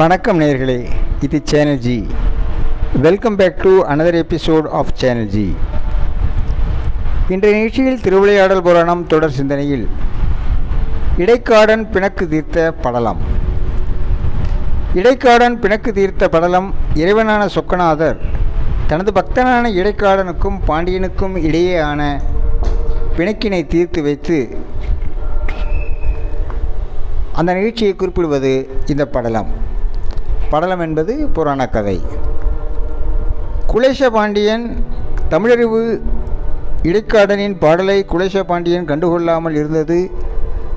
வணக்கம் நேர்களே இது channel G welcome back to another episode of channel G இன்றைய நிகழ்ச்சியில் திருவிளையாடல் புராணம் தொடர் சிந்தனையில் இடைக்காடன் பிணக்கு தீர்த்த படலம். இடைக்காடன் பிணக்கு தீர்த்த படலம் இறைவனான சொக்கநாதர் தனது பக்தனான இடைக்காடனுக்கும் பாண்டியனுக்கும் இடையேயான பிணக்கினை தீர்த்து வைத்து அந்த நிகழ்ச்சியை குறிப்பிடுவது இந்த படலம். படலம் என்பது புராண கதை. குலேச பாண்டியன் தமிழறிவு இடைக்காடனின் பாடலை குலேச பாண்டியன் கண்டுகொள்ளாமல் இருந்தது.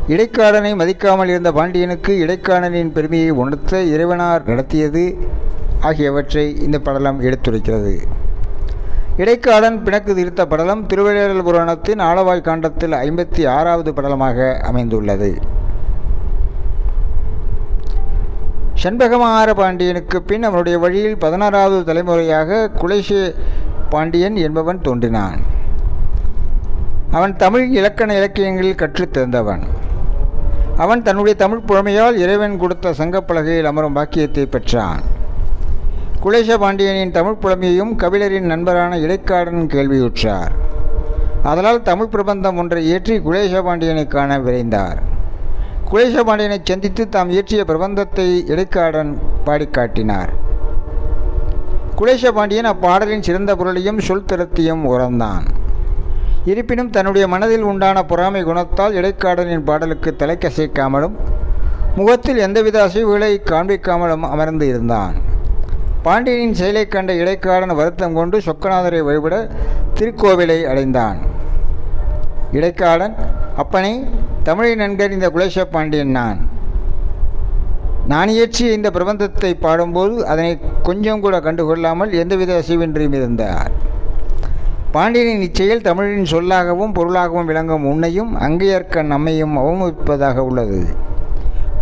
இடைக்காடனை மதிக்காமல் இருந்த பாண்டியனுக்கு இடைக்காடனின் பெருமையை உணர்த்த இறைவனார் நடத்தியது ஆகியவற்றை இந்த படலம் எடுத்துரைக்கிறது. இடைக்காடன் பிணக்கு திருத்த படலம் திருவிளையாடல் புராணத்தின் ஆளவாய் காண்டத்தில் ஐம்பத்தி ஆறாவது படலமாக அமைந்துள்ளது. செண்பகமார பாண்டியனுக்கு பின் அவனுடைய வழியில் பதினாறாவது தலைமுறையாக குலேச பாண்டியன் என்பவன் தோன்றினான். அவன் தமிழ் இலக்கண இலக்கியங்களில் கற்றுத் தந்தவன் அவன் தன்னுடைய தமிழ் புலமையால் இறைவன் கொடுத்த சங்கப்பலகையில் அமரும் பாக்கியத்தை பெற்றான். குலேச பாண்டியனின் தமிழ் புலமையையும் கபிலரின் நண்பரான இடைக்காடன் கேள்வியுற்றார். அதனால் தமிழ் பிரபந்தம் ஒன்றை இயற்றி குலேச பாண்டியனை காண விரைந்தார். குலேச பாண்டியனை சந்தித்து தாம் இயற்றிய பிரபந்தத்தை இடைக்காடன் பாடிக்காட்டினார். குலேச பாண்டியன் அப்பாடலின் சிறந்த பொருளையும் சொல் திறத்தையும் உறந்தான் இருப்பினும் தன்னுடைய மனதில் உண்டான பொறாமை குணத்தால் இடைக்காடனின் பாடலுக்கு தலைக்கசைக்காமலும் முகத்தில் எந்தவித அசைவுகளை காண்பிக்காமலும் அமர்ந்து இருந்தான். பாண்டியனின் செயலை கண்ட இடைக்காடன் வருத்தம் கொண்டு சொக்கநாதரை வழிபட திருக்கோவிலை அடைந்தான். இடைக்காடன் அப்பனை தமிழை நன்கறிந்த குலேச பாண்டியன் நான். நான் இயற்றிய இந்த பிரபந்தத்தை பாடும்போது அதனை கொஞ்சம் கூட கண்டுகொள்ளாமல் எந்தவித அசைவின்றியும் இருந்தார். பாண்டியனின் இச்செயல் தமிழின் சொல்லாகவும் பொருளாகவும் விளங்கும் உன்னையும் அங்கேயற்க நம்மையும் அவமதிப்பதாக உள்ளது.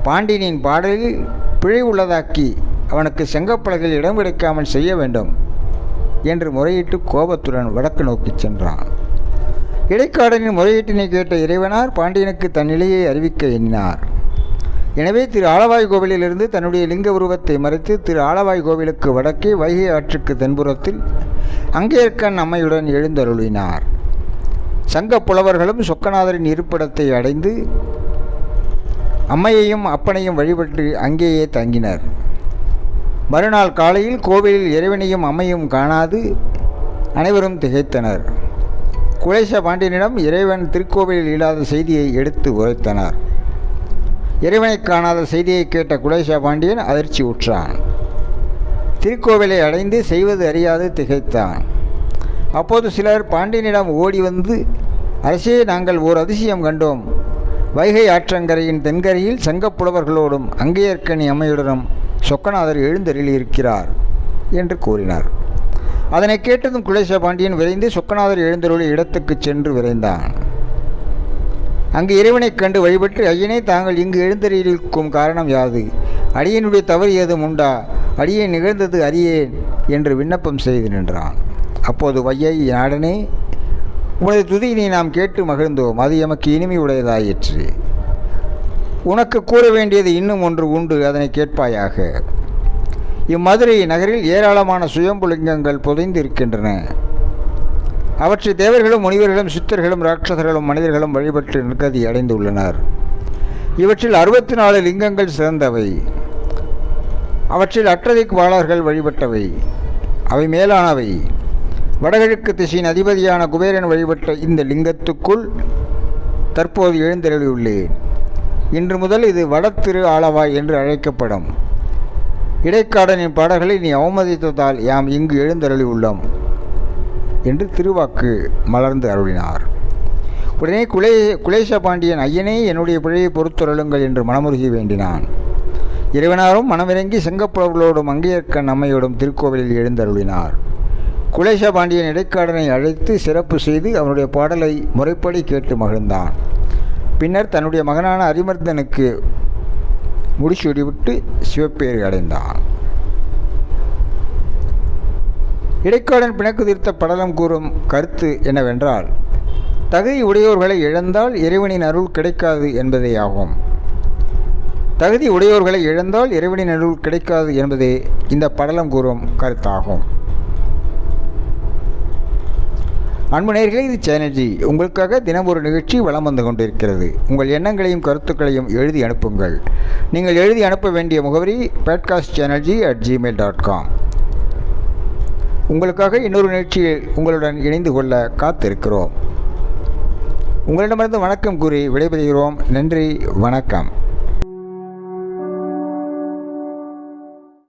பாண்டியனின் பாடலில் பிழை உள்ளதாக்கி அவனுக்கு செங்கப்பலகில் இடம் கிடைக்காமல் செய்ய வேண்டும் என்று முறையிட்டு கோபத்துடன் வடக்கு நோக்கிச் சென்றான். இடைக்காடனின் முறையீட்டினை கேட்ட இறைவனார் பாண்டியனுக்கு தன் நிலையை அறிவிக்க எண்ணினார். எனவே திரு ஆலவாய் கோவிலிலிருந்து தன்னுடைய லிங்க உருவத்தை மறைத்து திரு ஆலவாய் கோவிலுக்கு வடக்கே வைகை ஆற்றுக்கு தென்புறத்தில் அங்கேற்கண் அம்மையுடன் எழுந்தருளினார். சங்க புலவர்களும் சொக்கநாதரின் இருப்பிடத்தை அடைந்து அம்மையையும் அப்பனையும் வழிபட்டு அங்கேயே தங்கினர். மறுநாள் காலையில் கோவிலில் இறைவனையும் அம்மையும் காணாது அனைவரும் திகைத்தனர். குலேச பாண்டியனிடம் இறைவன் திருக்கோவிலில் இல்லாத செய்தியை எடுத்து உரைத்தனர். இறைவனை காணாத செய்தியை கேட்ட குலேச பாண்டியன் அதிர்ச்சி உற்றான். திருக்கோவிலை அடைந்து செய்வது அறியாது திகைத்தான். அப்போது சிலர் பாண்டியனிடம் ஓடி வந்து அரசே நாங்கள் ஓர் அதிசயம் கண்டோம். வைகை ஆற்றங்கரையின் தென்கரையில் சங்கப்புலவர்களோடும் அங்கேயற்கனி அம்மையுடனும் சொக்கநாதர் எழுந்தருளியிருக்கிறார் என்று கூறினார். அதனை கேட்டதும் குலேச பாண்டியன் விரைந்து சொக்கநாதர் எழுந்தருளிய இடத்துக்கு சென்று விரைந்தான். அங்கு இறைவனைக் கண்டு வழிபட்டு ஐயனே தாங்கள் இங்கு எழுந்தறியிருக்கும் காரணம் யாது? அடியனுடைய தவறு ஏதும் உண்டா? அடியே நிகழ்ந்தது அறியேன் என்று விண்ணப்பம் செய்து நின்றான். அப்போது வையை நாடனே உனது துதியினை நாம் கேட்டு மகிழ்ந்தோம். அது எமக்கு இனிமை உடையதாயிற்று. உனக்கு கூற வேண்டியது இன்னும் ஒன்று உண்டு. அதனை கேட்பாயாக. இம்மதுரை நகரில் ஏராளமான சுயம்புலிங்கங்கள் புதைந்திருக்கின்றன. அவற்றை தேவர்களும் முனிவர்களும் சித்தர்களும் ராட்சசர்களும் மனிதர்களும் வழிபட்டு நிற்கதி அடைந்துள்ளனர். இவற்றில் அறுபத்தி நாலு லிங்கங்கள் சிறந்தவை. அவற்றில் அற்றதிக்கு வாழர்கள் வழிபட்டவை. அவை மேலானவை. வடகிழக்கு திசையின் அதிபதியான குபேரன் வழிபட்ட இந்த லிங்கத்துக்குள் தற்போது எழுந்தருளியுள்ளேன். இன்று முதல் இது வடத்திரு ஆளவாய் என்று அழைக்கப்படும். இடைக்காடனின் பாடல்களை நீ அவமதித்ததால் யாம் இங்கு எழுந்தருளி உள்ளோம் என்று திருவாக்கு மலர்ந்து அருளினார். உடனே குலே குலேச பாண்டியன் ஐயனே என்னுடைய பிழையை பொறுத்துருளுங்கள் என்று மனமுருகி வேண்டினான். இறைவனாரும் மனமிறங்கி செங்கப்புலவர்களோடும் அங்கேயற்கண் அம்மையோடும் திருக்கோவிலில் எழுந்தருளினார். குலேச பாண்டியன் இடைக்காடனை அழைத்து சிறப்பு செய்து அவனுடைய பாடலை முறைப்படி கேட்டு மகிழ்ந்தான். பின்னர் தன்னுடைய மகனான அரிமர்தனுக்கு முடிசூடிவிட்டு சிவப்பேறு அடைந்தான். இடைக்காடன் பிணக்கு தீர்த்த படலம் கூறும் கருத்து என்னவென்றால் தகுதி உடையோர்களை இழந்தால் இறைவனின் அருள் கிடைக்காது என்பதே ஆகும். தகுதி உடையோர்களை இழந்தால் இறைவனின் அருள் கிடைக்காது என்பதே இந்த படலம் கூறும் கருத்தாகும். அன்பு நேர்களே இது சேனல்ஜி. உங்களுக்காக தினம் ஒரு நிகழ்ச்சி வலம் வந்து கொண்டிருக்கிறது. உங்கள் எண்ணங்களையும் கருத்துக்களையும் எழுதி அனுப்புங்கள். நீங்கள் எழுதி அனுப்ப வேண்டிய முகவரி podcast channel G at gmail dot com உங்களுக்காக இன்னொரு நிகழ்ச்சியில் உங்களுடன் இணைந்து கொள்ள காத்திருக்கிறோம். உங்களிடமிருந்து வணக்கம் கூறி விடைபெறுகிறோம். நன்றி வணக்கம்.